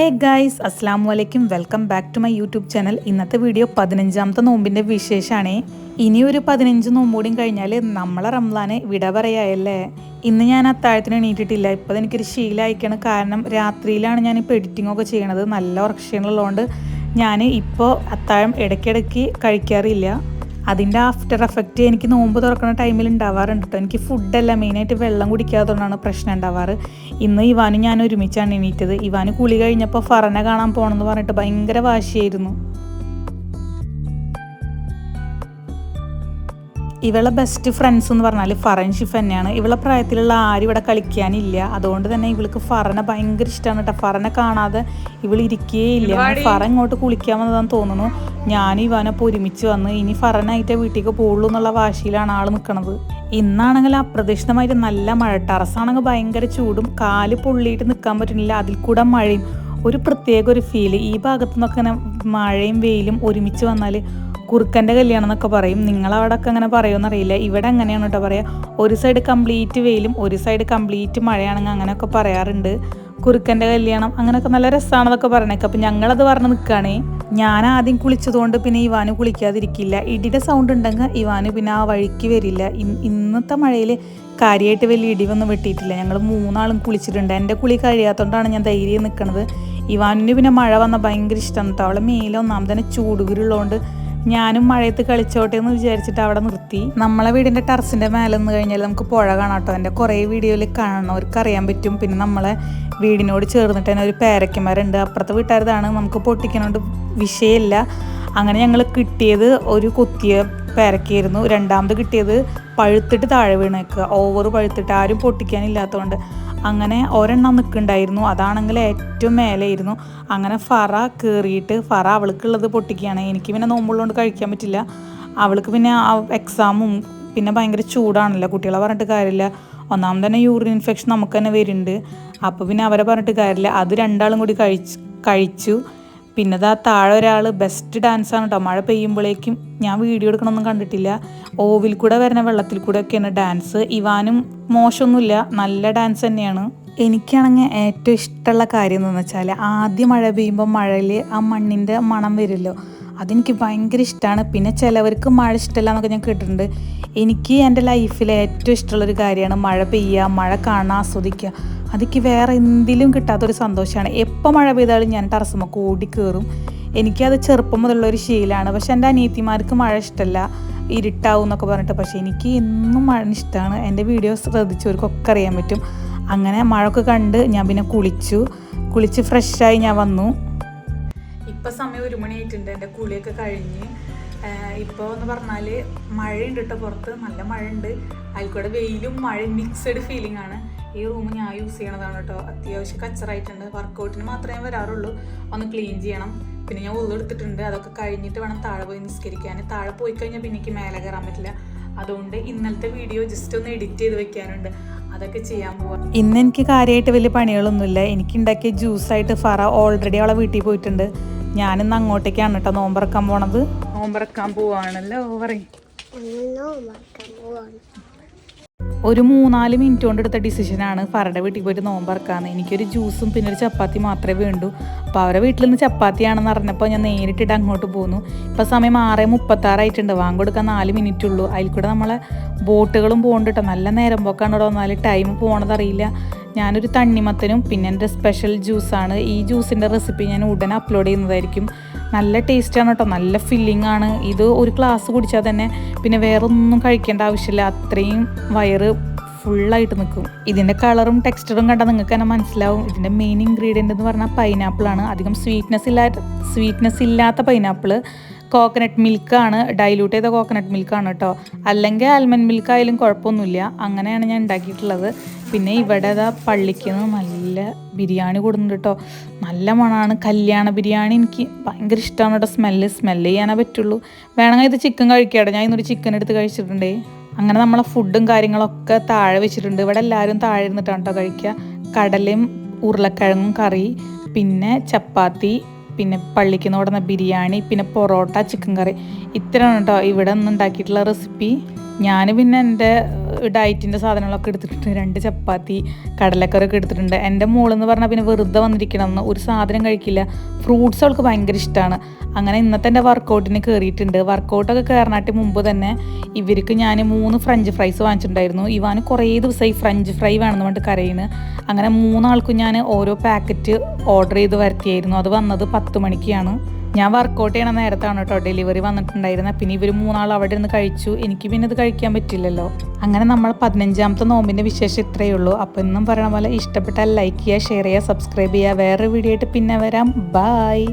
ഹേ guys അസ്സാം വലൈക്കും welcome back to my YouTube channel ഇന്നത്തെ വീഡിയോ പതിനഞ്ചാമത്തെ നോമ്പിന്റെ വിശേഷമാണ് ഇനി ഒരു പതിനഞ്ച് നോമ്പൂടിയും കഴിഞ്ഞാൽ നമ്മളെ റംലാനെ വിട പറയായല്ലേ? ഇന്ന് ഞാൻ അത്താഴത്തിന് എണീറ്റിട്ടില്ല. ഇപ്പോൾ എനിക്കൊരു ശീലമായിക്കാണ് കാരണം രാത്രിയിലാണ് ഞാനിപ്പോൾ ഒക്കെ ചെയ്യണത്. നല്ല ഉറക്ഷണമുള്ളതുകൊണ്ട് ഞാൻ ഇപ്പോൾ അത്താഴം ഇടയ്ക്കിടയ്ക്ക് കഴിക്കാറില്ല. അതിന്റെ ആഫ്റ്റർ എഫക്റ്റ് എനിക്ക് നോമ്പ് തുറക്കുന്ന ടൈമിൽ ഉണ്ടാവാറുണ്ട് കേട്ടോ എനിക്ക് ഫുഡല്ല മെയിനായിട്ട് വെള്ളം കുടിക്കാത്തതുകൊണ്ടാണ് പ്രശ്നം ഉണ്ടാവാറ് ഇന്ന് ഇവാനും ഞാൻ ഒരുമിച്ചാണ് എണീറ്റത്. ഇവാന് കുളി കഴിഞ്ഞപ്പോൾ ഫറനെ കാണാൻ പോകണമെന്ന് പറഞ്ഞിട്ട് ഭയങ്കര വാശിയായിരുന്നു. ഇവളെ ബെസ്റ്റ് ഫ്രണ്ട്സ് എന്ന് പറഞ്ഞാൽ ഫറൻ ഷിഫ് തന്നെയാണ്. ഇവളെ പ്രായത്തിലുള്ള ആരും ഇവിടെ കളിക്കാനില്ല. അതുകൊണ്ട് തന്നെ ഇവൾക്ക് ഫറനെ ഭയങ്കര ഇഷ്ടമാണ് കേട്ടോ ഫറനെ കാണാതെ ഇവൾ ഇരിക്കുകയില്ല ഫറ ഇങ്ങോട്ട് കുളിക്കാൻ വന്നതാന്ന് തോന്നുന്നു. ഞാൻ ഇവാനൊപ്പം ഒരുമിച്ച് വന്ന് ഇനി ഫറനായിട്ട് വീട്ടിലേക്ക് പോകുള്ളൂ എന്നുള്ള വാശിയിലാണ് ആൾ നിൽക്കുന്നത് ഇന്നാണെങ്കിൽ അപ്രതീക്ഷിതമായിട്ട് നല്ല മഴ. ടെറസാണെങ്കിൽ ഭയങ്കര ചൂടും കാൽ പൊള്ളിയിട്ട് നിൽക്കാൻ പറ്റുന്നില്ല. അതിൽ കൂടെ മഴയും. ഒരു പ്രത്യേക ഒരു ഫീൽ ഈ ഭാഗത്തു നിന്നൊക്കെ ഇങ്ങനെ മഴയും വെയിലും ഒരുമിച്ച് വന്നാൽ കുറുക്കന്റെ കല്യാണം എന്നൊക്കെ പറയും. നിങ്ങളവിടെ ഒക്കെ അങ്ങനെ പറയുമെന്നറിയില്ല ഇവിടെ അങ്ങനെയാണ് കേട്ടോ പറയുക ഒരു സൈഡ് കംപ്ലീറ്റ് വെയിലും ഒരു സൈഡ് കംപ്ലീറ്റ് മഴയാണെങ്കിൽ അങ്ങനെയൊക്കെ പറയാറുണ്ട്. കുറുക്കന്റെ കല്യാണം അങ്ങനെയൊക്കെ നല്ല രസമാണെന്നൊക്കെ പറഞ്ഞേക്കാം അപ്പം ഞങ്ങളത് പറഞ്ഞ് നിൽക്കുകയാണേ ഞാൻ ആദ്യം കുളിച്ചതുകൊണ്ട് പിന്നെ ഇവാന് കുളിക്കാതിരിക്കില്ല. ഇടിയുടെ സൗണ്ട് ഉണ്ടെങ്കിൽ ഇവാന് പിന്നെ ആ വഴിക്ക് വരില്ല. ഇന്നത്തെ മഴയിൽ കാര്യമായിട്ട് വലിയ ഇടിവൊന്നും വെട്ടിയിട്ടില്ല. ഞങ്ങൾ മൂന്നാളും കുളിച്ചിട്ടുണ്ട്. എന്റെ കുളി കഴിയാത്തതുകൊണ്ടാണ് ഞാൻ ധൈര്യം നിൽക്കുന്നത് ഇവാനിന് പിന്നെ മഴ വന്ന ഭയങ്കര ഇഷ്ടം അവളെ മേലെ ചൂടുകുരുള്ളതുകൊണ്ട് ഞാനും മഴയത്ത് കളിച്ചോട്ടെ എന്ന് വിചാരിച്ചിട്ട് അവിടെ നിർത്തി. നമ്മളെ വീടിന്റെ ടെറസിന്റെ മേലെ നിന്ന് കഴിഞ്ഞാൽ നമുക്ക് പുഴ കാണാം കേട്ടോ. എന്റെ കുറേ വീഡിയോയിൽ കാണുന്നവർക്ക് അറിയാൻ പറ്റും. പിന്നെ നമ്മളെ വീടിനോട് ചേർന്നിട്ട് തന്നെ ഒരു പേരയ്ക്കന്മാരുണ്ട് അപ്പുറത്തെ വീട്ടുകാരതാണ് നമുക്ക് പൊട്ടിക്കണോണ്ട് വിഷയമില്ല. അങ്ങനെ ഞങ്ങൾ കിട്ടിയത് ഒരു കുത്തിയ പേരക്കായിരുന്നു രണ്ടാമത് കിട്ടിയത് പഴുത്തിട്ട് താഴെ വീണേക്കുക ഓവർ പഴുത്തിട്ട് ആരും പൊട്ടിക്കാനില്ലാത്തതുകൊണ്ട്. അങ്ങനെ ഒരെണ്ണം നിൽക്കുന്നുണ്ടായിരുന്നു. അതാണെങ്കിൽ ഏറ്റവും മേലെയായിരുന്നു അങ്ങനെ ഫറ കയറിയിട്ട് ഫറ അവൾക്കുള്ളത് പൊട്ടിക്കുകയാണ്. എനിക്ക് പിന്നെ നോമ്പുള്ളതുകൊണ്ട് കഴിക്കാൻ പറ്റില്ല. അവൾക്ക് പിന്നെ എക്സാമും പിന്നെ ഭയങ്കര ചൂടാണല്ലോ. കുട്ടികളെ പറഞ്ഞിട്ട് കാര്യമില്ല. ഒന്നാമത് തന്നെ യൂറിൻ ഇൻഫെക്ഷൻ നമുക്ക് തന്നെ വരുന്നുണ്ട്. അപ്പോൾ പിന്നെ അവരെ പറഞ്ഞിട്ട് കാര്യമില്ല. അത് രണ്ടാളും കൂടി കഴിച്ച് കഴിച്ചു. പിന്നെ ആ താഴെ ഒരാൾ ബെസ്റ്റ് ഡാൻസാണ് കേട്ടോ മഴ പെയ്യുമ്പോഴേക്കും ഞാൻ വീഡിയോ എടുക്കണമൊന്നും കണ്ടിട്ടില്ല. ഓവിൽ കൂടെ വരുന്ന വെള്ളത്തിൽ കൂടെ ഒക്കെയാണ് ഡാൻസ് ഇവാനും മോശമൊന്നുമില്ല. നല്ല ഡാൻസ് തന്നെയാണ്. എനിക്കാണെങ്കിൽ ഏറ്റവും ഇഷ്ടമുള്ള കാര്യം എന്ന് വെച്ചാൽ ആദ്യം മഴ പെയ്യുമ്പോൾ മഴയിൽ ആ മണ്ണിന്റെ മണം വരുമല്ലോ. അതെനിക്ക് ഭയങ്കര ഇഷ്ടമാണ്. പിന്നെ ചിലവർക്ക് മഴ ഇഷ്ടമല്ല എന്നൊക്കെ ഞാൻ കേട്ടിട്ടുണ്ട്. എനിക്ക് എന്റെ ലൈഫിൽ ഏറ്റവും ഇഷ്ടമുള്ളൊരു കാര്യമാണ് മഴ പെയ്യുക മഴ കാണാൻ ആസ്വദിക്കുക. അതെനിക്ക് വേറെ എന്തിലും കിട്ടാത്തൊരു സന്തോഷമാണ് എപ്പോൾ മഴ പെയ്താലും ഞാൻ ടെറസുമ്മക്ക് ഓടി കയറും എനിക്കത് ചെറുപ്പം മുതലുള്ള ഒരു ശീലമാണ് പക്ഷെ എന്റെ അനിയത്തിമാർക്ക് മഴ ഇഷ്ടമല്ല ഇരുട്ടാവും എന്നൊക്കെ പറഞ്ഞിട്ട്. പക്ഷേ എനിക്ക് എന്നും മഴ ഇഷ്ടമാണ് എന്റെ വീഡിയോ ശ്രദ്ധിച്ചവർക്കൊക്കെ അറിയാൻ പറ്റും. അങ്ങനെ മഴയൊക്കെ കണ്ട് ഞാൻ പിന്നെ കുളിച്ചു. കുളിച്ച് ഫ്രഷായി ഞാൻ വന്നു. ഇപ്പം സമയം ഒരു മണിയായിട്ടുണ്ട്. എന്റെ കുളിയൊക്കെ കഴിഞ്ഞ്. ഇപ്പോൾ എന്ന് പറഞ്ഞാൽ മഴയുണ്ട് കേട്ടോ പുറത്ത്. നല്ല മഴ ഉണ്ട് അതിൽ കൂടെ വെയിലും മഴയും മിക്സഡ് ഫീലിംഗ് ആണ്. ഈ റൂം ഞാൻ യൂസ് ചെയ്യണതാണ് കേട്ടോ. അത്യാവശ്യം കച്ചറായിട്ടുണ്ട്. വർക്കൗട്ടിന് മാത്രമേ വരാറുള്ളൂ. ഒന്ന് ക്ലീൻ ചെയ്യണം. പിന്നെ ഞാൻ ഉള്ളെടുത്തിട്ടുണ്ട് അതൊക്കെ കഴിഞ്ഞിട്ട് വേണം താഴെ പോയി നിസ്കരിക്കാൻ. താഴെ പോയി കഴിഞ്ഞാൽ പിന്നെ എനിക്ക് മേലെ കയറാൻ പറ്റില്ല. അതുകൊണ്ട് ഇന്നലത്തെ വീഡിയോ ജസ്റ്റ് ഒന്ന് എഡിറ്റ് ചെയ്ത് വെക്കാനുണ്ട്. അതൊക്കെ ചെയ്യാൻ പോവാം. ഇന്ന് എനിക്ക് കാര്യമായിട്ട് വലിയ പണികളൊന്നുമില്ല. എനിക്ക് ഉണ്ടാക്കിയ ജ്യൂസായിട്ട് ഫറ ഓൾറെഡി അവളെ വീട്ടിൽ പോയിട്ടുണ്ട്. ഞാനിന്ന് അങ്ങോട്ടേക്കാണ് കേട്ടോ നോമ്പറക്കാൻ പോണത്. നോമ്പറക്കാൻ പോവാണല്ലോ പറയും. ഒരു മൂന്നാൽ മിനിറ്റ് കൊണ്ട് എടുത്ത ഡിസിഷനാണ് ഫറയുടെ വീട്ടിൽ പോയിട്ട് നോമ്പറക്കാന്ന് എനിക്കൊരു ജ്യൂസും പിന്നെ ഒരു ചപ്പാത്തി മാത്രമേ വേണ്ടു. അപ്പോൾ അവരുടെ വീട്ടിൽ നിന്ന് ചപ്പാത്തിയാണെന്ന് അറിഞ്ഞപ്പോൾ ഞാൻ നേരിട്ടിട്ട് അങ്ങോട്ട് പോന്നു. ഇപ്പോൾ സമയം ആറ് മുപ്പത്താറായിട്ടുണ്ട് വാങ്ങൊടുക്കാൻ നാല് മിനിറ്റ് ഉള്ളൂ. അതിൽ കൂടെ നമ്മളെ ബോട്ടുകളും പോകണ്ടിട്ട് നല്ല നേരം പോക്കാണ് ഇവിടെ വന്നാൽ ടൈം പോകണതറിയില്ല ഞാനൊരു തണ്ണിമത്തനും പിന്നെ എന്റെ സ്പെഷ്യൽ ജ്യൂസാണ് ഈ ജ്യൂസിന്റെ റെസിപ്പി ഞാൻ ഉടനെ അപ്ലോഡ് ചെയ്യുന്നതായിരിക്കും. നല്ല ടേസ്റ്റാണ് കേട്ടോ നല്ല ഫില്ലിംഗ് ആണ്. ഇത് ഒരു ഗ്ലാസ് കുടിച്ചാൽ തന്നെ പിന്നെ വേറെ ഒന്നും കഴിക്കേണ്ട ആവശ്യമില്ല. അത്രയും വയറ് ഫുള്ളായിട്ട് നിൽക്കും ഇതിന്റെ കളറും ടെക്സ്ചറും കണ്ടാൽ നിങ്ങൾക്ക് തന്നെ മനസ്സിലാവും. ഇതിന്റെ മെയിൻ ഇൻഗ്രീഡിയന്റ് എന്ന് പറഞ്ഞാൽ പൈനാപ്പിളാണ് അധികം സ്വീറ്റ്നെസ് ഇല്ലാത്ത സ്വീറ്റ്നെസ് ഇല്ലാത്ത പൈനാപ്പിൾ കോക്കനട്ട് മിൽക്കാണ് ഡൈലൂട്ട് ചെയ്ത കോക്കനട്ട് മിൽക്കാണ് കേട്ടോ അല്ലെങ്കിൽ ആൽമണ്ട് മിൽക്ക് ആയാലും കുഴപ്പമൊന്നുമില്ല. അങ്ങനെയാണ് ഞാൻ ഉണ്ടാക്കിയിട്ടുള്ളത്. പിന്നെ ഇവിടെ ഇതാ പള്ളിക്ക് നല്ല ബിരിയാണി കൊടുക്കുന്നുണ്ട് കേട്ടോ നല്ല മണമാണ് കല്യാണ ബിരിയാണി എനിക്ക് ഭയങ്കര ഇഷ്ടമാണ് കേട്ടോ സ്മെല്ല് സ്മെല്ല് ചെയ്യാനേ പറ്റുള്ളൂ. വേണമെങ്കിൽ ഇത് ചിക്കൻ കഴിക്കാട്ടോ. ഞാൻ ഇന്നൊരു ചിക്കൻ എടുത്ത് കഴിച്ചിട്ടുണ്ടേ. അങ്ങനെ നമ്മളെ ഫുഡും കാര്യങ്ങളൊക്കെ താഴെ വെച്ചിട്ടുണ്ട്. ഇവിടെ എല്ലാവരും താഴെ ഇരുന്നിട്ടാണ് കേട്ടോ കഴിക്കുക. കടലയും ഉരുളക്കിഴങ്ങും കറി. പിന്നെ ചപ്പാത്തി. പിന്നെ പള്ളിക്ക് നോടുന്ന ബിരിയാണി പിന്നെ പൊറോട്ട ചിക്കൻ കറി ഇത്രയാണ് കേട്ടോ ഇവിടെ നിന്ന് ഉണ്ടാക്കിയിട്ടുള്ള റെസിപ്പി ഞാൻ പിന്നെ എന്റെ ഡയറ്റിന്റെ സാധനങ്ങളൊക്കെ എടുത്തിട്ടുണ്ട്. രണ്ട് ചപ്പാത്തി കടലക്കറിയൊക്കെ എടുത്തിട്ടുണ്ട്. എന്റെ മോളെന്ന് പറഞ്ഞാൽ പിന്നെ വെറുതെ വന്നിരിക്കണമെന്ന് ഒരു സാധനം കഴിക്കില്ല. ഫ്രൂട്ട്സ് അവൾക്ക് ഭയങ്കര ഇഷ്ടമാണ് അങ്ങനെ ഇന്നത്തെ എന്റെ വർക്കൗട്ടിന് കയറിയിട്ടുണ്ട് വർക്കൗട്ടൊക്കെ കയറാനായിട്ട് മുമ്പ് തന്നെ ഇവർക്ക് ഞാൻ മൂന്ന് ഫ്രഞ്ച് ഫ്രൈസ് വാങ്ങിച്ചിട്ടുണ്ടായിരുന്നു. ഇവാന് കുറേ ദിവസമായി ഫ്രഞ്ച് ഫ്രൈ വേണമെന്ന് പറഞ്ഞിട്ട് കരയുന്നു. അങ്ങനെ മൂന്നാൾക്കും ഞാൻ ഓരോ പാക്കറ്റ് ഓർഡർ ചെയ്ത് വരുത്തിയായിരുന്നു. അത് വന്നത് പത്ത് മണിക്കാണ്. ഞാൻ വർക്കൗട്ട് ചെയ്യണ നേരത്താണ് കേട്ടോ ഡെലിവറി വന്നിട്ടുണ്ടായിരുന്നത് പിന്നെ ഇവർ മൂന്നാൾ അവിടെ നിന്ന് കഴിച്ചു. എനിക്ക് പിന്നെ ഇത് കഴിക്കാൻ പറ്റില്ലല്ലോ. അങ്ങനെ നമ്മൾ പതിനഞ്ചാമത്തെ നോമ്പിന്റെ വിശേഷം ഇത്രയേ ഉള്ളൂ. അപ്പോൾ എന്നും പറയണ പോലെ ഇഷ്ടപ്പെട്ടാൽ ലൈക്ക് ചെയ്യുക ഷെയർ ചെയ്യുക സബ്സ്ക്രൈബ് ചെയ്യുക. വേറെ വീഡിയോ ആയിട്ട് പിന്നെ വരാം. ബായ്